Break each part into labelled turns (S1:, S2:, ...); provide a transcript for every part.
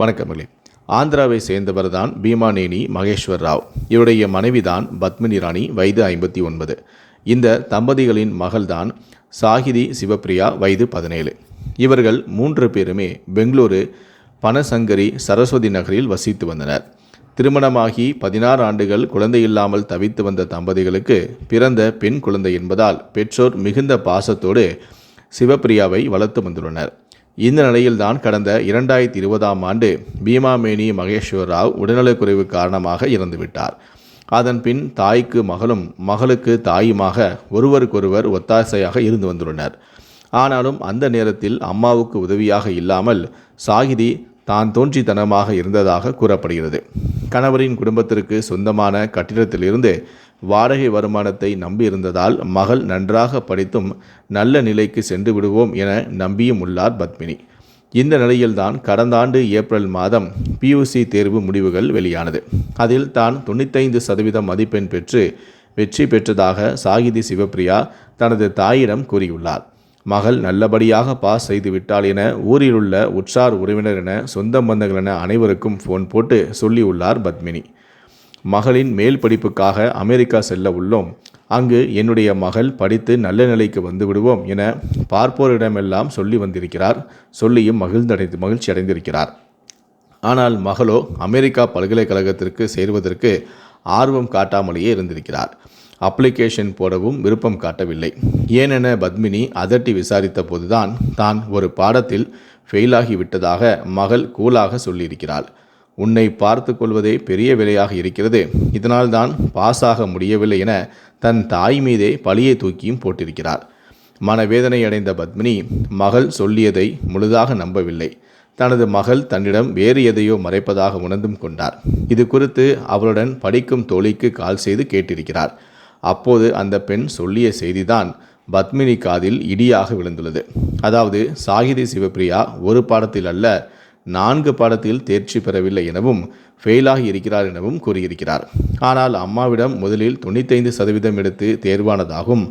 S1: வணக்கமில்லை ஆந்திராவை சேர்ந்தவர் தான் பீமானேனி மகேஸ்வர் ராவ். இவருடைய மனைவிதான் பத்மினி ராணி வயது ஐம்பத்தி ஒன்பது. இந்த தம்பதிகளின் மகள்தான் சாகிதி சிவப்பிரியா வயது பதினேழு. இவர்கள் மூன்று பேருமே பெங்களூரு பனசங்கரி சரஸ்வதி நகரில் வசித்து வந்தனர். திருமணமாகி பதினாறு ஆண்டுகள் குழந்தை இல்லாமல் தவித்து வந்த தம்பதிகளுக்கு பிறந்த பெண் குழந்தை என்பதால் பெற்றோர் மிகுந்த பாசத்தோடு சிவப்பிரியாவை வளர்த்து வந்துள்ளனர். இந்த நிலையில்தான் கடந்த இரண்டாயிரத்தி இருபதாம் ஆண்டு பீமாமேனி மகேஸ்வர் ராவ் உடல்நலக்குறைவு காரணமாக இறந்துவிட்டார். அதன் பின் தாய்க்கு மகளும் மகளுக்கு தாயுமாக ஒருவருக்கொருவர் ஒத்தாசையாக இருந்து வந்துள்ளனர். ஆனாலும் அந்த நேரத்தில் அம்மாவுக்கு உதவியாக இல்லாமல் சாகிதி தான் தோன்றித்தனமாக இருந்ததாக கூறப்படுகிறது. கணவரின் குடும்பத்திற்கு சொந்தமான கட்டிடத்திலிருந்து வாடகை வருமானத்தை நம்பியிருந்ததால் மகள் நன்றாக படித்தும் நல்ல நிலைக்கு சென்று விடுவோம் என நம்பியும் உள்ளார் பத்மினி. இந்த நிலையில்தான் கடந்த ஆண்டு ஏப்ரல் மாதம் பியூசி தேர்வு முடிவுகள் வெளியானது. அதில் தான் தொண்ணூத்தைந்து சதவீதம் மதிப்பெண் பெற்று வெற்றி பெற்றதாக சாகிதி சிவப்பிரியா தனது தாயிடம் கூறியுள்ளார். மகள் நல்லபடியாக பாஸ் செய்து விட்டாள் என ஊரிலுள்ள உற்றார் உறவினர் என சொந்த பந்தங்கள் என அனைவருக்கும் ஃபோன் போட்டு சொல்லியுள்ளார் பத்மினி. மகளின் மேல் படிப்புக்காக அமெரிக்கா செல்ல உள்ளோம். அங்கு என்னுடைய மகள் படித்து நல்ல நிலைக்கு வந்து விடுவோம் என பார்ப்போரிடமெல்லாம் சொல்லி வந்திருக்கிறார். சொல்லியும் மகிழ்ந்தடைந்து மகிழ்ச்சி அடைந்திருக்கிறார். ஆனால் மகளோ அமெரிக்கா பல்கலைக்கழகத்திற்கு சேர்வதற்கு ஆர்வம் காட்டாமலேயே இருந்திருக்கிறார். அப்ளிகேஷன் போடவும் விருப்பம் காட்டவில்லை. ஏனென பத்மினி அதட்டி விசாரித்த போதுதான் தான் ஒரு பாடத்தில் ஃபெயிலாகி விட்டதாக மகள் கூலாக சொல்லியிருக்கிறாள். உன்னை பார்த்து கொள்வதே பெரிய வேலையாக இருக்கிறது. இதனால் தான் பாஸ் ஆக முடியவில்லை என தன் தாய் மீதே பழியை தூக்கியும் போட்டிருக்கிறார். மனவேதனை அடைந்த பத்மினி மகள் சொல்லியதை முழுதாக நம்பவில்லை. தனது மகள் தன்னிடம் வேறு எதையோ மறைப்பதாக உணர்ந்தும் கொண்டார். இது குறித்து அவளுடன் படிக்கும் தோழிக்கு கால் செய்து கேட்டிருக்கிறார். அப்போது அந்த பெண் சொல்லிய செய்திதான் பத்மினி காதில் இடியாக விழுந்துள்ளது. அதாவது சாகிதி சிவப்பிரியா ஒரு பாடத்தில் அல்ல நான்கு பாடத்தில் தேர்ச்சி பெறவில்லை எனவும் ஃபெயிலாகி இருக்கிறார் எனவும் கூறியிருக்கிறார். ஆனால் அம்மாவிடம் முதலில் தொண்ணூத்தைந்து சதவீதம் எடுத்து தேர்வானதாகவும்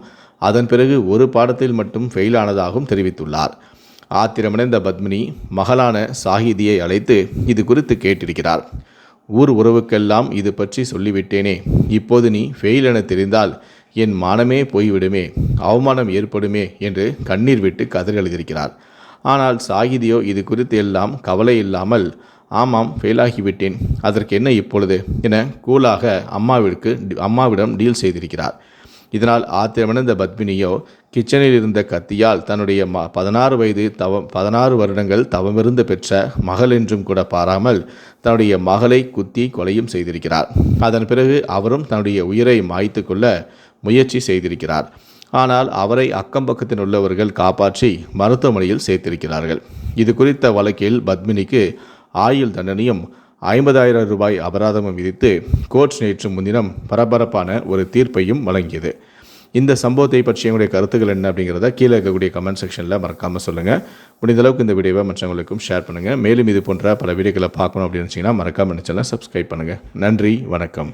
S1: அதன் பிறகு ஒரு பாடத்தில் மட்டும் ஃபெயிலானதாகவும் தெரிவித்துள்ளார். ஆத்திரமடைந்த பத்மினி மகளான சாகிதியை அழைத்து இது குறித்து கேட்டிருக்கிறார். ஊர் உறவுக்கெல்லாம் இது பற்றி சொல்லிவிட்டேனே. இப்போது நீ ஃபெயில் என தெரிந்தால் என் மானமே போய்விடுமே. அவமானம் ஏற்படுமே என்று கண்ணீர் விட்டு கதறி எழுதியிருக்கிறார் ஆனால் சாகிதியோ இது குறித்து எல்லாம் கவலை இல்லாமல் ஆமாம் ஃபெயிலாகிவிட்டேன் அதற்கு என்ன இப்பொழுது? என கூலாக அம்மாவிற்கு அம்மாவிடம் டீல் செய்திருக்கிறார். இதனால் ஆத்திரமடைந்த பத்மினியோ கிச்சனில் இருந்த கத்தியால் தன்னுடைய ம பதினாறு வயது தவ பதினாறு வருடங்கள் தவமிருந்து பெற்ற மகள் என்றும் கூட பாராமல் தன்னுடைய மகளை குத்தி கொலையும் செய்திருக்கிறார். அதன் பிறகு அவரும் தன்னுடைய உயிரை மாய்த்து கொள்ள முயற்சி செய்திருக்கிறார். ஆனால் அவரை அக்கம் பக்கத்தில் உள்ளவர்கள் காப்பாற்றி மருத்துவமனையில் சேர்த்திருக்கிறார்கள். இது குறித்த வழக்கில் பத்மினிக்கு ஆயுள் தண்டனையும் ஐம்பதாயிரம் ரூபாய் அபராதமும் விதித்து கோர்ட் நேற்று முன்தினம் பரபரப்பான ஒரு தீர்ப்பையும் வழங்கியது. இந்த சம்பவத்தை பற்றி எங்களுடைய கருத்துக்கள் என்ன அப்படிங்கிறத கீழே இருக்கக்கூடிய கமெண்ட் செக்ஷனில் மறக்காமல் சொல்லுங்கள் முடிந்தளவுக்கு இந்த வீடியோவை மற்றவங்களுக்கும் ஷேர் பண்ணுங்கள் மேலும் இது போன்ற பல வீடியோக்களை பார்க்கணும் அப்படின்னு நினச்சிங்கன்னா மறக்காமல் நினச்சலாம் சப்ஸ்கிரைப் பண்ணுங்கள் நன்றி வணக்கம்.